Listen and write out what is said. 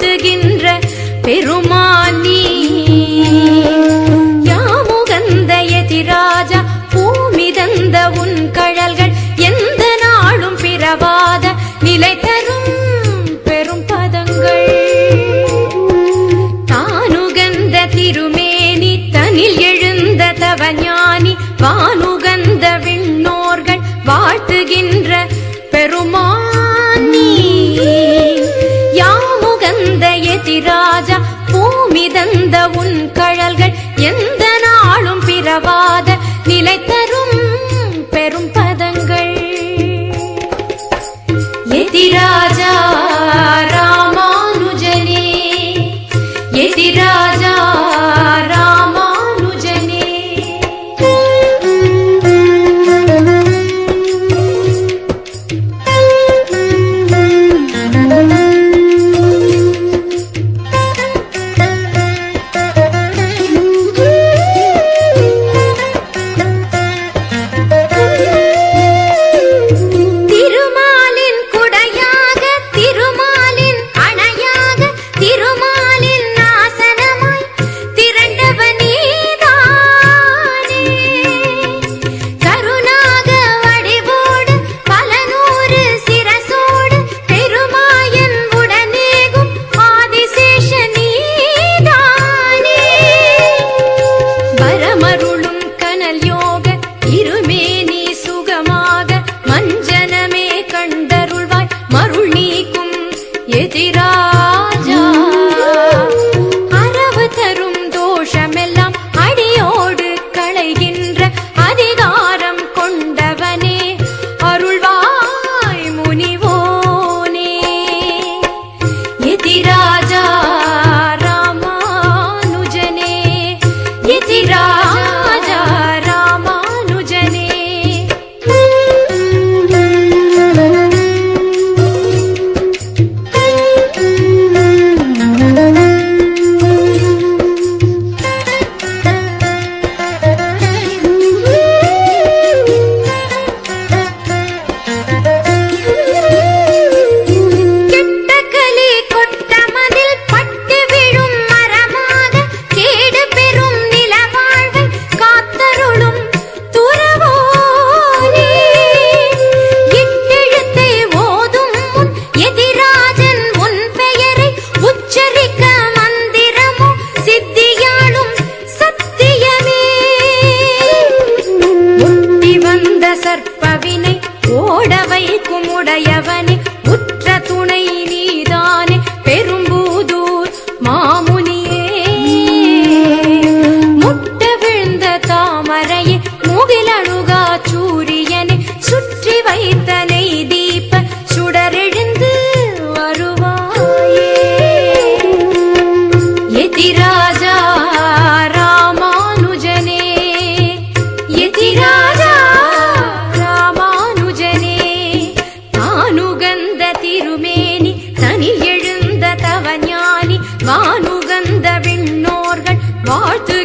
வாழ்த்துகின்ற பெருமானி. யாமுகந்த எதிராஜா பூமி தந்த உன் கழல்கள் எந்த நாளும் பிறவாத நிலை தரும் பெரும் பதங்கள். தானுகந்த திருமேனி தனில் எழுந்த தவஞானி வானுகந்த விண்ணோர்கள் வாழ்த்துகின்ற பெருமானி. எந்த உன் கழல்கள் எந்த நாளும் பிறவாத நிலை தரும் பெரும் பதங்கள். எதிரா கற்பவினை சர்ப்பவினை ஓட வைக்கும் உடையவனே உற்ற துணை நீதானே பெரும்பூதூர் மாமுனியே. முட்டு விழுந்த தாமரையே முகிலழுகா சூரியனை சுற்றி வைத்த நெய் தீப சுடரெழுந்து வருவாயே. எதிராஜா ராமானுஜனே எதிரா vardır